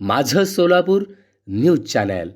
माझं Solapur news channel.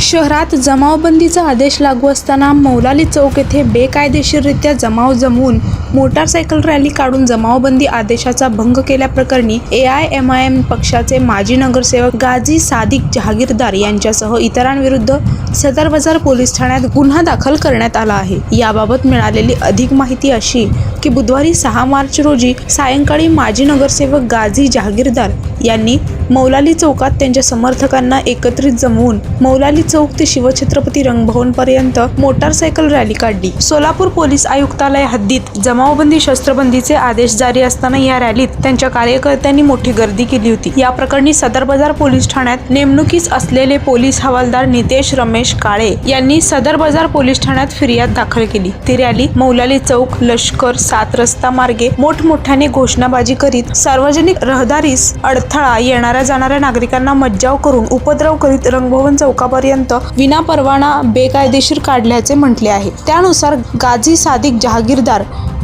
शहरात जमावबंदीचा आदेश लागू असताना मौलाली चौक येथे बेकायदेशीररित्या जमाव जमवून मोटारसायकल रॅली काढून जमावबंदी आदेशाचा भंग केल्याप्रकरणी A I M I M पक्षाचे माजी नगरसेवक गाजी सादिक जहागीरदार यांच्यासह इतरांविरुद्ध सदर बाजार पोलीस ठाण्यात गुन्हा दाखल करण्यात आला आहे. याबाबत मिळालेली अधिक माहिती अशी की बुधवारी सहा मार्च रोजी सायंकाळी माजी नगरसेवक गाझी जहागीरदार यांनी मौलाली चौकात त्यांच्या समर्थकांना एकत्रित जमवून मौलाली चौक ते शिवछत्रपती रंगभवन पर्यंत मोटारसायकल रॅली काढली. सोलापूर पोलीस आयुक्तालय हद्दीत जमावबंदी शस्त्रबंदीचे आदेश जारी असताना या रॅलीत त्यांच्या कार्यकर्त्यांनी मोठी गर्दी केली होती. या प्रकरणी सदर बाजार पोलीस ठाण्यात नेमणुकीस असलेले पोलीस हवालदार नितेश रमेश काळे यांनी सदर बाजार पोलीस ठाण्यात फिर्याद दाखल केली. ती रॅली मौलाली चौक लष्कर सात रस्ता मार्गे मोठमोठ्याने घोषणाबाजी करीत सार्वजनिक रहदारीस अडथळा येणाऱ्या जाणाऱ्या नागरिकांना मज्जाव करून उपद्रव करीत रंगभवन चौकापर्यंत विनापरवाना बेकायदेशीर काढल्याचे म्हटले आहे. त्यानुसार गाझी सादिक जहागीरदार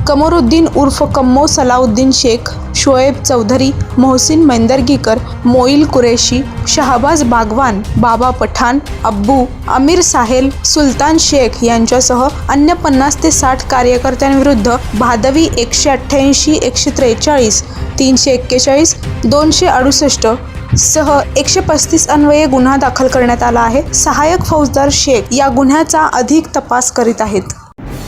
कमरुद्दीन उर्फ कम्मो सलाउद्दीन शेख शोएब चौधरी मोहसिन मैंदरगीकर मोईल कुरेशी शहाबाज बागवान बाबा पठाण अब्बू अमीर साहेल सुलतान शेख यांच्यासह अन्य पन्नास ते साठ कार्यकर्त्यांविरुद्ध भादवी एकशे अठ्ठ्याऐंशी एकशे त्रेचाळीस तीनशे एक्केचाळीस दोनशे अडुसष्ट सह एकशे पस्तीस अन्वये गुन्हा दाखल करण्यात आला आहे. सहाय्यक फौजदार शेख या गुन्ह्याचा अधिक तपास करीत आहेत.